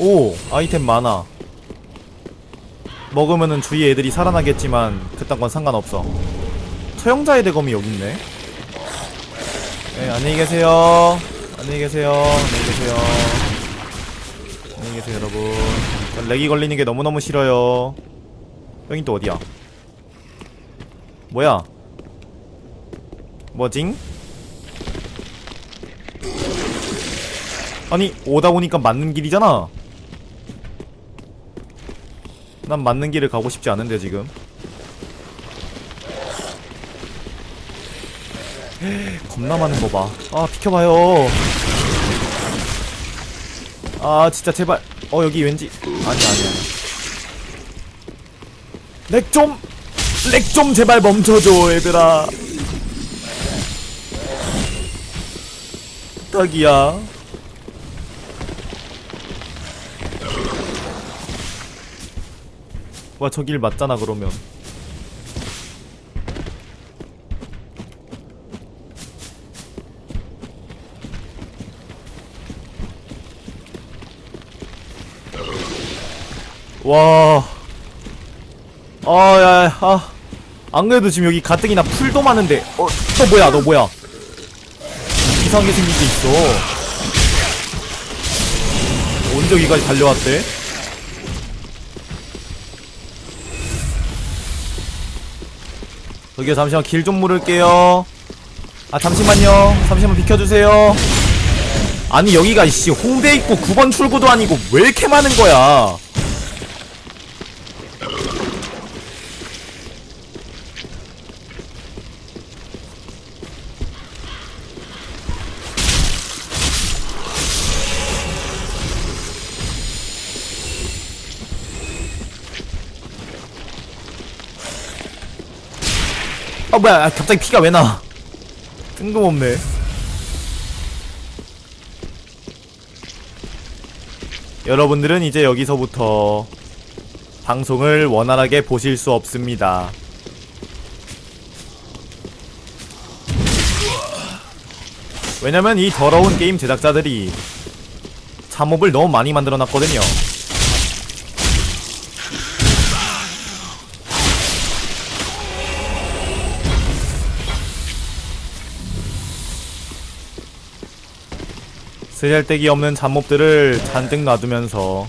오 아이템 많아. 먹으면은 주위 애들이 살아나겠지만 그딴 건 상관없어. 처형자의 대검이 여기 있네. 네 안녕히 계세요. 안녕히 계세요. 안녕히 계세요. 안녕히 계세요 여러분. 전 렉이 걸리는 게 너무너무 싫어요. 여긴 또 어디야? 뭐야? 뭐징? 아니 오다 보니까 맞는 길이잖아 난 맞는 길을 가고 싶지 않은데 지금. 겁나 많은 거 봐 아 비켜봐요. 아 진짜 제발. 어 여기 왠지. 아니 아니 아니 렉 좀 렉 좀 제발 멈춰줘 얘들아. 딱이야 와 저길 맞잖아 그러면 와 아, 야, 야, 아. 안 그래도 지금 여기 가뜩이나 풀도 많은데. 어, 너 뭐야, 너 뭐야. 이상하게 생긴 게 있어. 언제 여기까지 달려왔대? 저기요, 잠시만 길 좀 물을게요. 아, 잠시만요. 잠시만 비켜주세요. 아니, 여기가, 이씨, 홍대 입구 9번 출구도 아니고 왜 이렇게 많은 거야? 아 뭐야 아, 갑자기 피가 왜 나? 뜬금없네. 여러분들은 이제 여기서부터 방송을 원활하게 보실 수 없습니다. 왜냐면 이 더러운 게임 제작자들이 잠업을 너무 많이 만들어 놨거든요. 쓰잘데기 없는 잡몹들을 잔뜩 놔두면서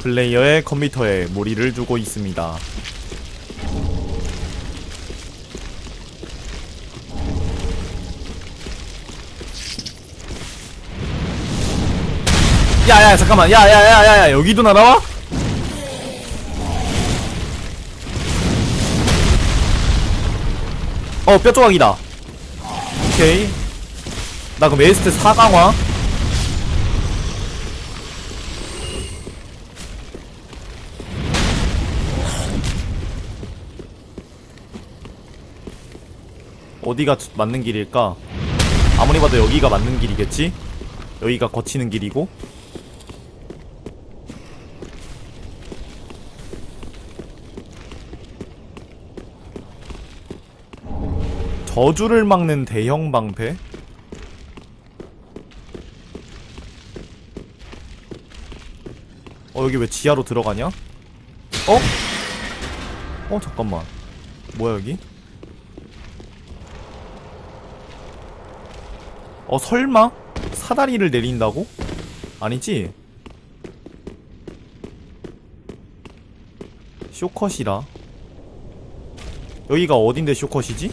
플레이어의 컴퓨터에 무리를 주고 있습니다. 야야 잠깐만 야야야야야 여기도 날아와? 어 뼈조각이다 오케이 나 그럼 에스트 4강화 어디가 주- 맞는 길일까? 아무리 봐도 여기가 맞는 길이겠지? 여기가 거치는 길이고 저주를 막는 대형 방패? 어 여기 왜 지하로 들어가냐? 어? 어 잠깐만 뭐야 여기? 어 설마? 사다리를 내린다고? 아니지? 쇼컷이라 여기가 어딘데 쇼컷이지?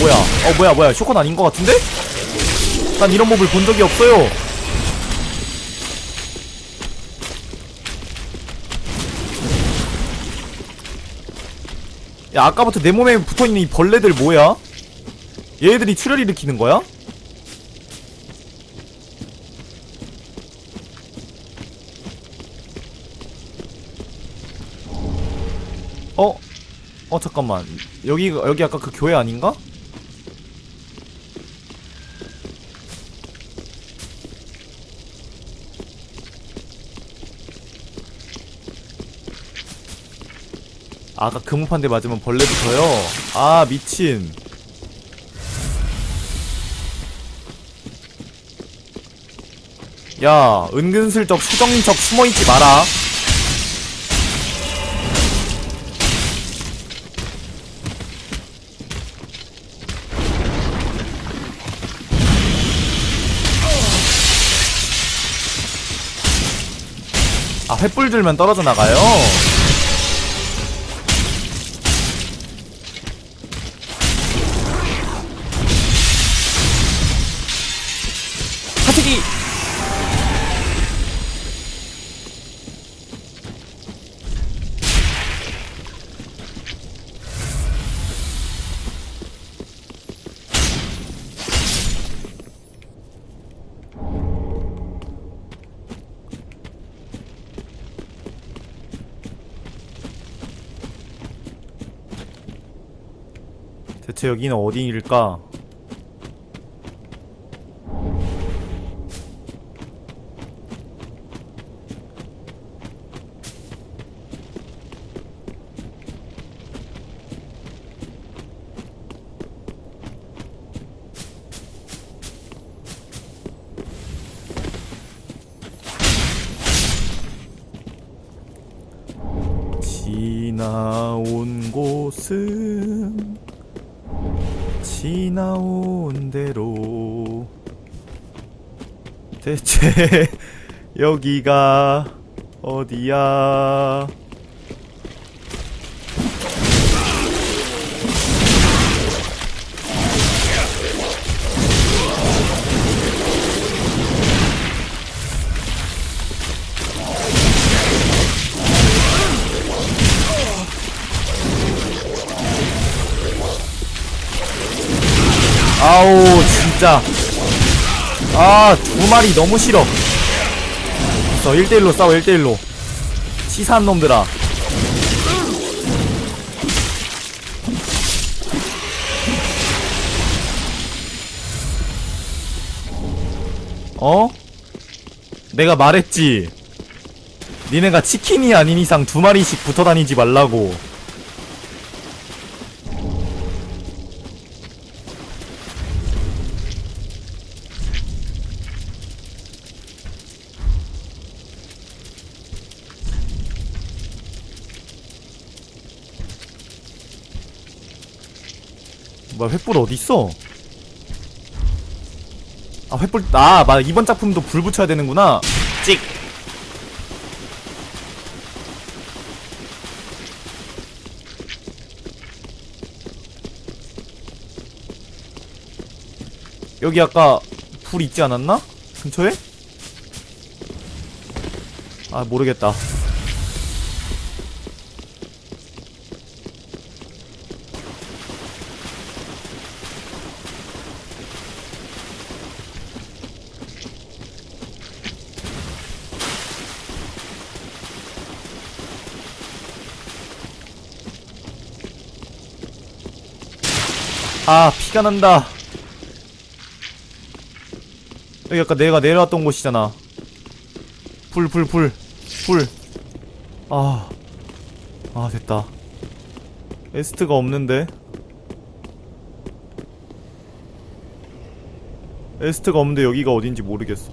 뭐야 어 뭐야 뭐야 쇼컷 아닌 것 같은데? 난 이런 몹을 본 적이 없어요 야 아까부터 내 몸에 붙어있는 이 벌레들 뭐야? 얘들이 출혈 일으키는 거야? 어? 어 잠깐만 여기 여기 아까 그 교회 아닌가? 아까 금판대 맞으면 벌레 붙어요? 아 미친. 야 은근슬쩍 수정인 척 숨어있지 마라. 아 횃불 들면 떨어져 나가요 대체 여기는 어디일까? 여기가 어디야? 아우 진짜 아 두 마리 너무 싫어. 저 1대1로 싸워 1대1로. 치사한 놈들아. 어? 내가 말했지. 니네가 치킨이 아닌 이상 두 마리씩 붙어 다니지 말라고 뭐야 횃불 어딨어? 아 횃불 아 맞아 이번 작품도 불 붙여야 되는구나 찍 여기 아까 불 있지 않았나? 근처에? 아 모르겠다 아 피가 난다. 여기 아까 내가 내려왔던 곳이잖아. 불 불 불 불. 아, 아 됐다. 에스트가 없는데? 에스트가 없는데 여기가 어딘지 모르겠어.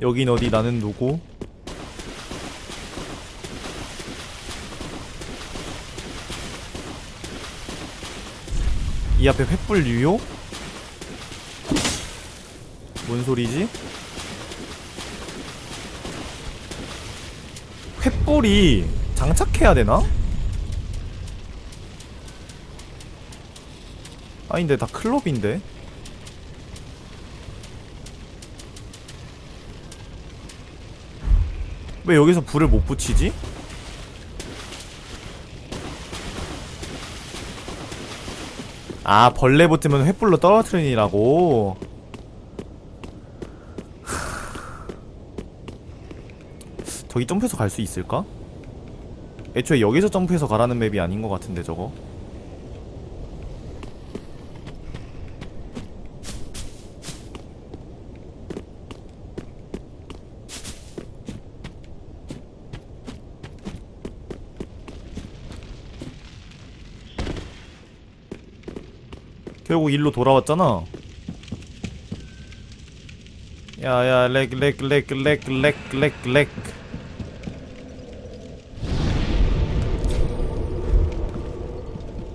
여긴 어디 나는 누구 이 앞에 횃불 유효? 뭔 소리지? 횃불이 장착해야 되나? 아닌데 다 클럽인데 왜 여기서 불을 못 붙이지? 아 벌레 붙으면 횃불로 떨어뜨리라고 저기 점프해서 갈 수 있을까? 애초에 여기서 점프해서 가라는 맵이 아닌 것 같은데 저거 결국 일로 돌아왔잖아. 야야 렉 렉 렉 렉 렉 렉 렉.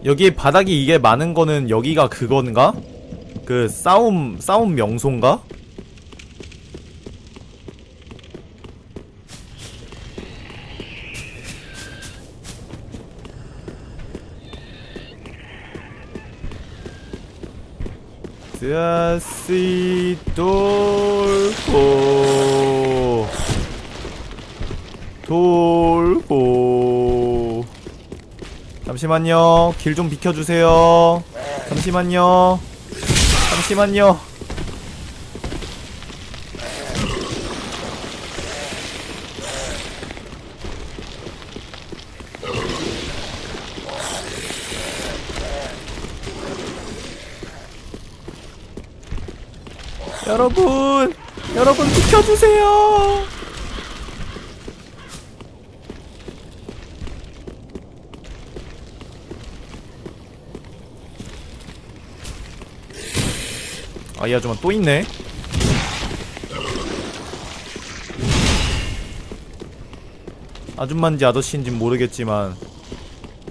여기 바닥이 이게 많은 거는 여기가 그건가? 그 싸움 싸움 명소인가? 다시 돌고 돌고. 잠시만요. 길 좀 비켜주세요. 잠시만요. 잠시만요 여러분 여러분 비켜주세요. 아 이 아줌마 또 있네. 아줌마인지 아저씨인지 모르겠지만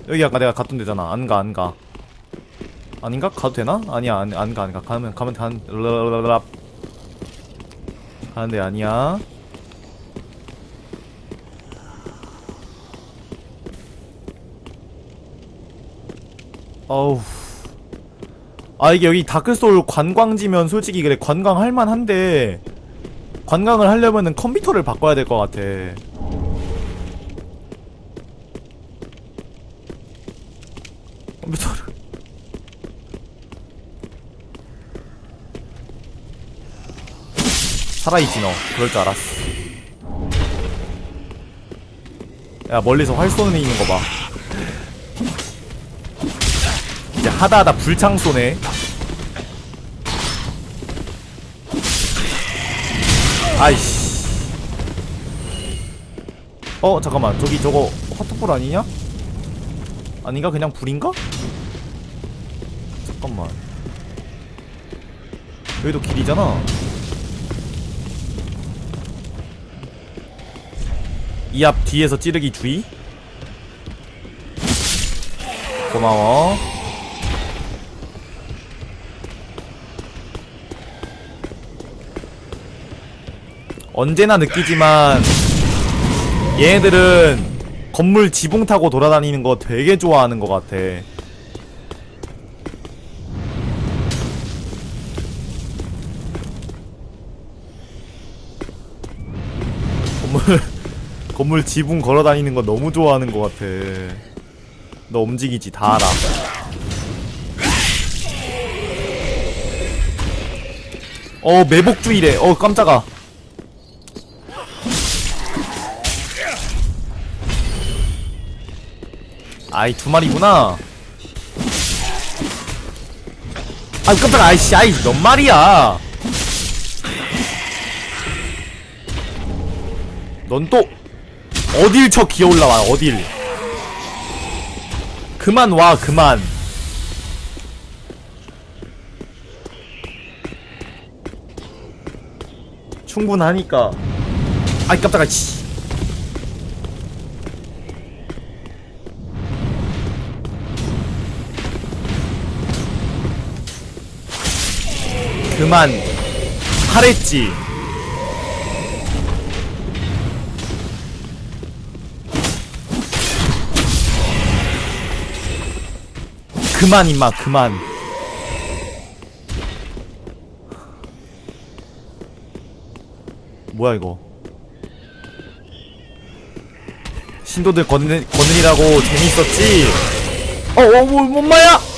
여기 아까 내가 갔던 데잖아. 안 가 안가. 아닌가? 가도 되나? 아니야 안, 안가 안가. 가면 가면 간 르르르르 가는데 아니야. 어우. 아 이게 여기 다크소울 관광지면 솔직히 그래 관광할 만한데 관광을 하려면은 컴퓨터를 바꿔야 될 것 같아 컴퓨터를 살아있지 너. 그럴 줄 알았어. 야 멀리서 활 쏘는 애 있는 거봐. 이제 하다하다 불창 쏘네. 아이씨. 어 잠깐만. 저기 저거 화투불 아니냐? 아닌가? 그냥 불인가? 잠깐만. 여기도 길이잖아 이 앞 뒤에서 찌르기 주의. 고마워. 언제나 느끼지만 얘네들은 건물 지붕 타고 돌아다니는 거 되게 좋아하는 것 같아. 건물 건물 지붕 걸어 다니는 거 너무 좋아하는 것 같아. 너 움직이지 다 알아. 어 매복주의래. 어 깜짝아. 아이 두 마리구나. 아 깜짝아 아이씨 아이 몇 마리야. 넌또 어딜 쳐 기어 올라와 어딜. 그만 와 그만. 충분하니까. 아이 깜짝아 씨. 그만. 하랬지 그만 임마 그만. 뭐야 이거? 신도들 거는, 거느리라고 재밌었지? 어어 뭐, 뭔 말이야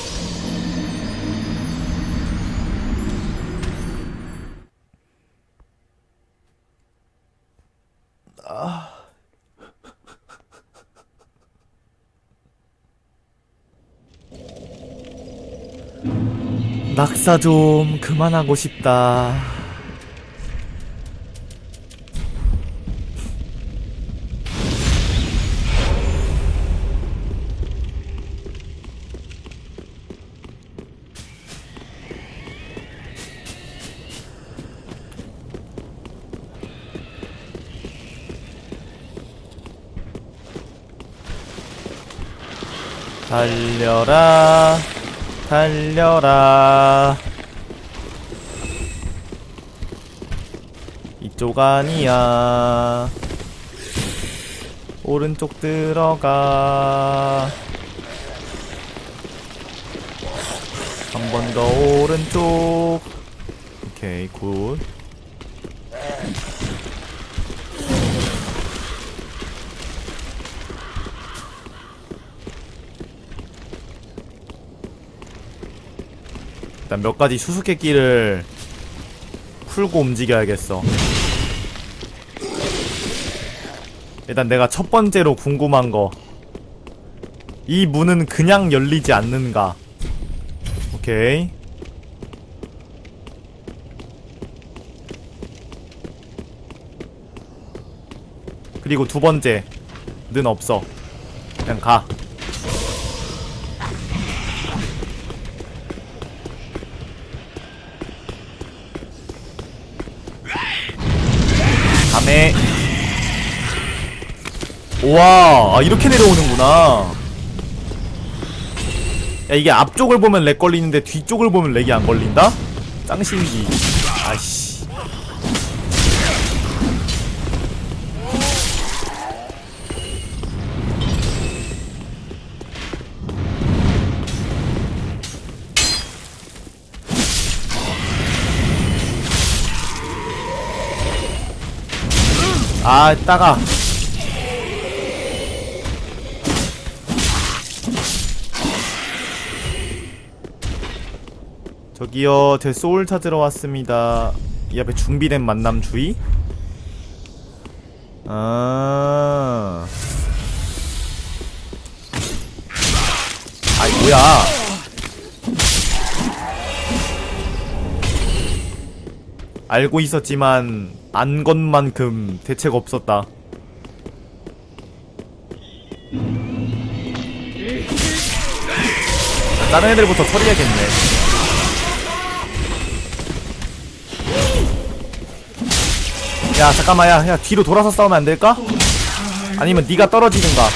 작사 좀 그만하고 싶다. 달려라. 달려라. 이쪽 아니야. 오른쪽 들어가. 한 번 더 오른쪽. 오케이 굿 일단 몇 가지 수수께끼를 풀고 움직여야겠어. 일단 내가 첫 번째로 궁금한 거. 이 문은 그냥 열리지 않는가? 오케이. 그리고 두 번째. 는 없어. 그냥 가. 우와 아, 이렇게 내려오는구나. 야 이게 앞쪽을 보면 렉 걸리는데 뒤쪽을 보면 렉이 안 걸린다? 짱신기. 아이씨. 아 따가 저기요 제 소울 찾으러 왔습니다 이 앞에 준비된 만남 주의 아 아이 뭐야 알고 있었지만 안건 만큼 대책 없었다. 다른 애들부터 처리해야겠네. 야 잠깐만 야, 야 뒤로 돌아서 싸우면 안 될까? 아니면 네가 떨어지든가.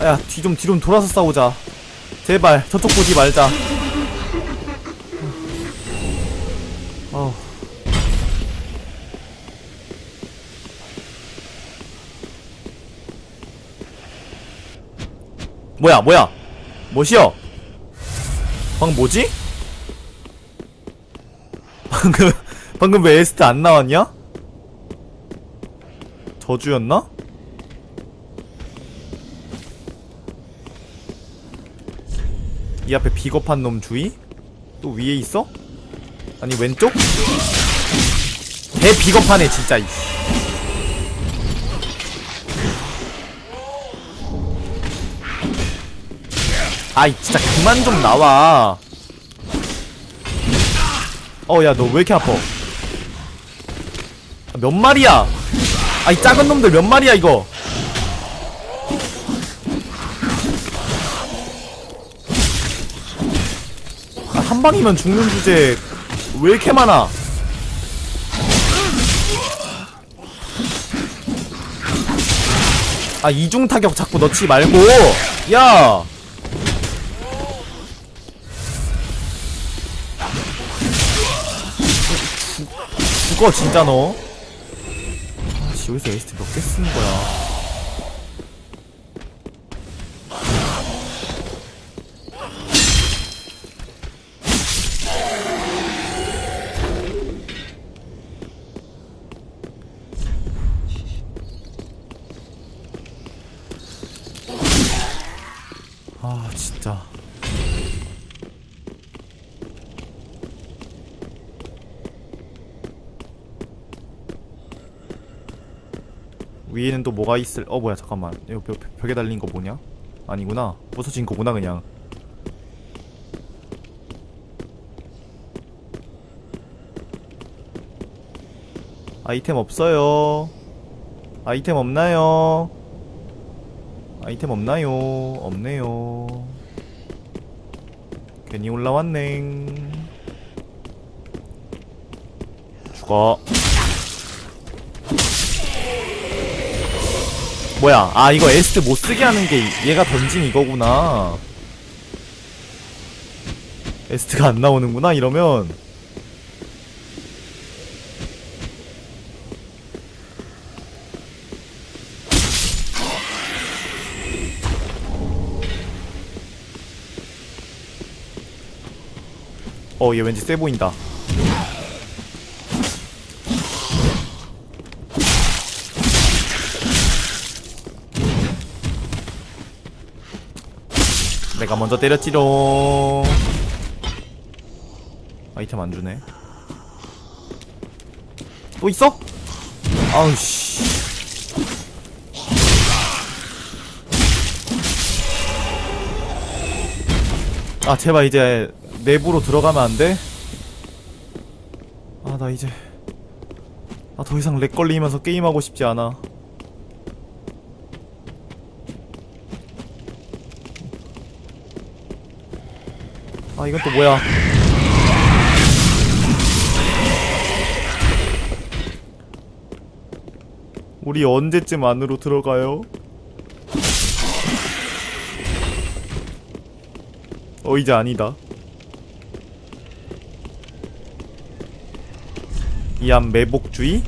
야 뒤 좀 뒤로 좀 돌아서 싸우자. 제발 저쪽 보지 말자. 어. 뭐야 뭐야 뭐시여 방금 뭐지? 방금 방금 왜 에스트 안 나왔냐? 저주였나? 이 앞에 비겁한 놈 주의? 또 위에 있어? 아니 왼쪽? 개 비겁하네 진짜 이. 아이 진짜 그만 좀 나와 어 야 너 왜 이렇게 아파? 아, 몇 마리야? 아 이 작은 놈들 몇 마리야 이거? 아, 한 방이면 죽는 주제 왜 이렇게 많아? 아 이중 타격 자꾸 넣지 말고. 야 죽어 진짜 너. 아씨 여기서 에이스트 몇개 쓰는 거야 아 진짜 위에는 또 뭐가 있을 어 뭐야 잠깐만 이거 벽, 벽에 달린 거 뭐냐 아니구나 부서진 거구나 그냥 아이템 없어요 아이템 없나요 아이템 없나요? 없네요. 괜히 올라왔네. 죽어. 뭐야? 아 이거 에스트 못쓰게 하는 게 얘가 던진 이거구나. 에스트가 안 나오는구나 이러면. 어 얘 왠지 세 보인다 내가 먼저 때렸지롱 아이템 안 주네 또 있어? 아우씨 아 제발 이제 내부로 들어가면 안 돼? 아 나 이제 아 더 이상 렉 걸리면서 게임하고 싶지 않아 이건 또 뭐야 우리 언제쯤 안으로 들어가요? 어 이제 아니다 이안 매복주의?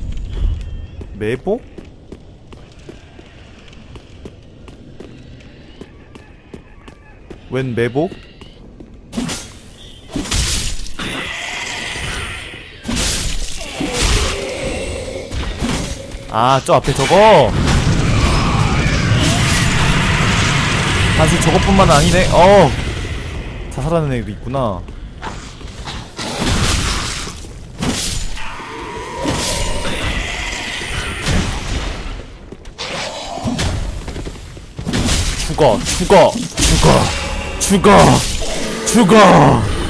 매복? 웬 매복? 아, 저 앞에 저거. 단순히 저것뿐만 아니네. 어. 자살하는 애도 있구나. 죽어, 죽어, 죽어, 죽어, 죽어.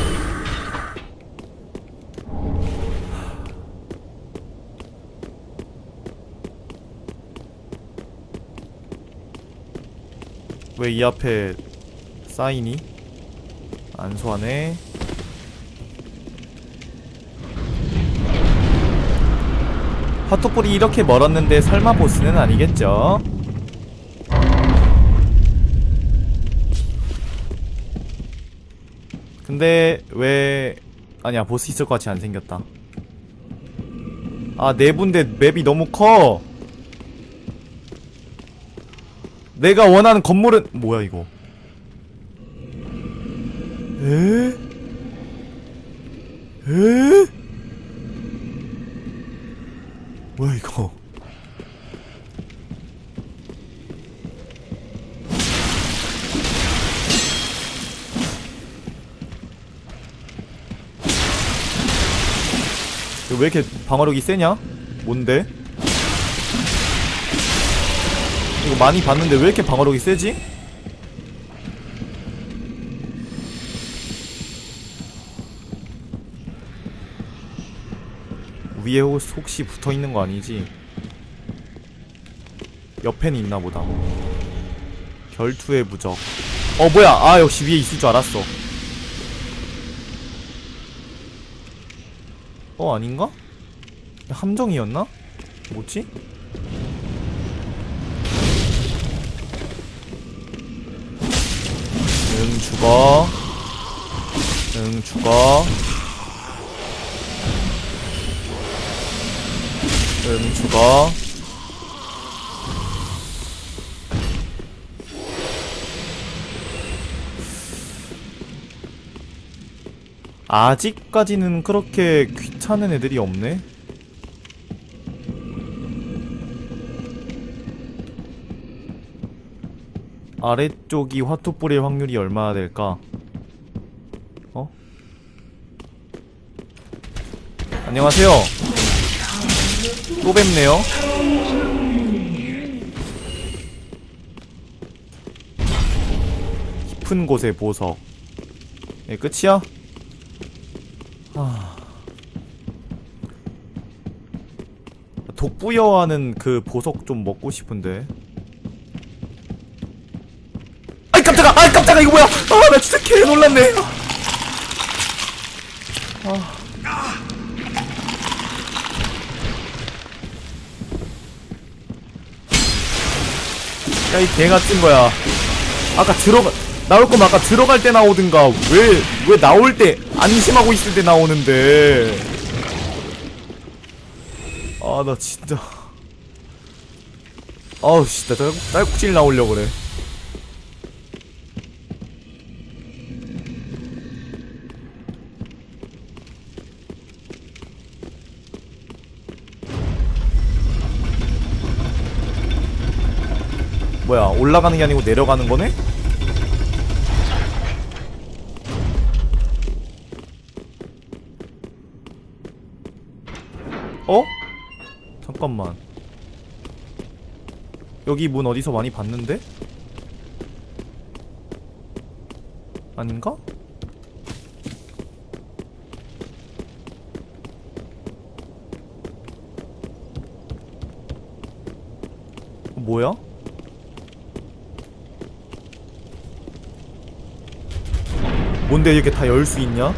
왜 이 앞에 사인이? 안 소환해. 핫토볼이 이렇게 멀었는데 설마 보스는 아니겠죠? 근데 왜 아니야 보스 있을 것 같이 안 생겼다. 아 내분데 맵이 너무 커. 내가 원하는 건물은 뭐야 이거? 에? 에? 뭐야 이거? 왜 이렇게 방어력이 세냐? 뭔데? 이거 많이 봤는데 왜 이렇게 방어력이 세지? 위에 혹- 혹시 붙어있는 거 아니지? 옆에는 있나 보다 결투의 부적 어 뭐야 아 역시 위에 있을 줄 알았어 어 아닌가? 함정이었나? 뭐지? 죽어. 응 죽어. 응 죽어. 아직까지는 그렇게 귀찮은 애들이 없네 아래쪽이 화투불일 확률이 얼마나 될까? 어? 안녕하세요. 또 뵙네요. 깊은 곳의 보석. 예, 끝이야? 아. 독부여하는 그 보석 좀 먹고 싶은데. 아이 깜짝아! 이거 뭐야? 아, 나 진짜 개 놀랐네. 아. 야이 개같은 거야 아까 들어가 나올 거면 아까 들어갈 때 나오든가 왜왜 나올 때 안심하고 있을 때 나오는데 아 나 진짜 아우 진짜 딸, 딸꾹질 나오려 그래 뭐야 올라가는 게 아니고 내려가는 거네? 어? 잠깐만 여기 문 어디서 많이 봤는데? 아닌가? 뭐야? 뭔데 이렇게 다 열 수 있냐?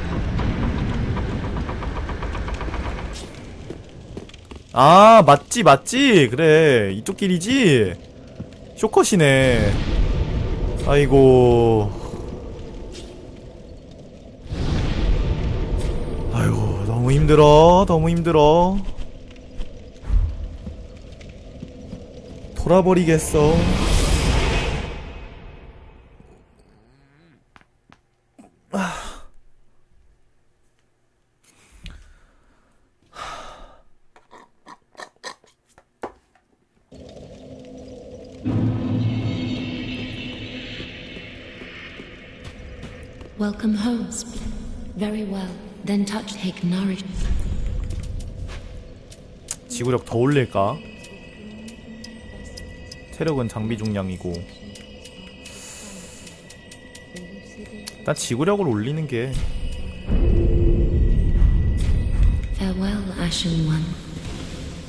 아 맞지 맞지? 그래 이쪽 길이지? 쇼컷이네. 아이고. 아이고 너무 힘들어 너무 힘들어. 돌아버리겠어 지구력 더 올릴까? 체력은 장비 중량이고 일단 지구력을 올리는 게.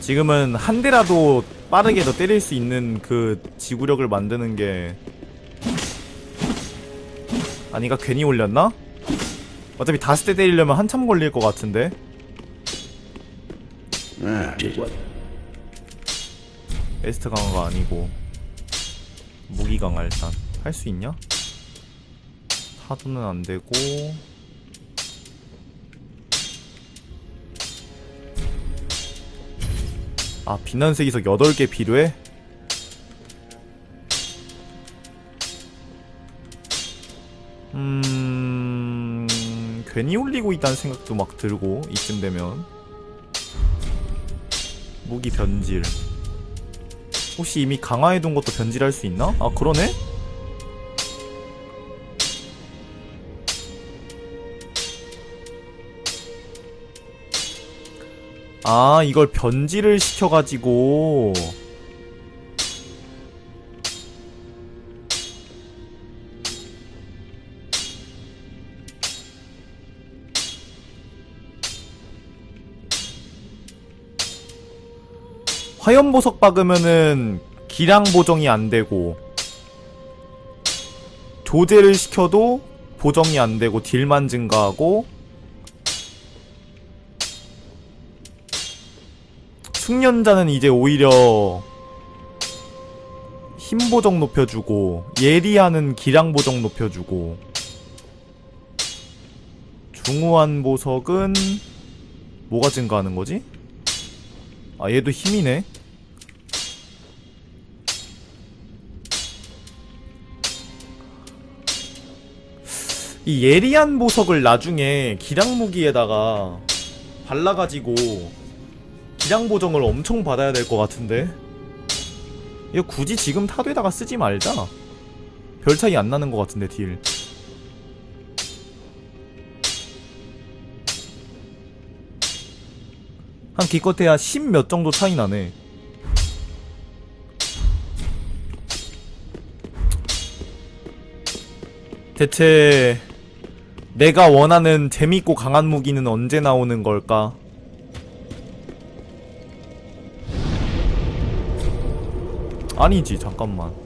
지금은 한 대라도 빠르게 더 때릴 수 있는 그 지구력을 만드는 게 아니가 괜히 올렸나? 어차피 다섯 대 때리려면 한참 걸릴 것 같은데 에스트 강화가 아니고 무기 강화 일단 할 수 있냐? 사도는 안 되고 아 빛나는 이석 8개 필요해? 음... 괜히 올리고 있다는 생각도 막 들고 이쯤 되면 무기 변질 혹시 이미 강화해둔 것도 변질할 수 있나? 아 그러네? 아 이걸 변질을 시켜가지고 화염보석 박으면은 기량 보정이 안 되고 조제를 시켜도 보정이 안 되고 딜만 증가하고 숙련자는 이제 오히려 힘 보정 높여주고 예리하는 기량 보정 높여주고 중후한 보석은 뭐가 증가하는 거지? 아 얘도 힘이네 이 예리한 보석을 나중에 기량 무기에다가 발라가지고 기량 보정을 엄청 받아야 될 것 같은데? 이거 굳이 지금 타도에다가 쓰지 말자. 별 차이 안 나는 것 같은데 딜. 한 기껏해야 10 몇 정도 차이 나네. 대체 내가 원하는 재밌고 강한 무기는 언제 나오는 걸까? 아니지, 잠깐만.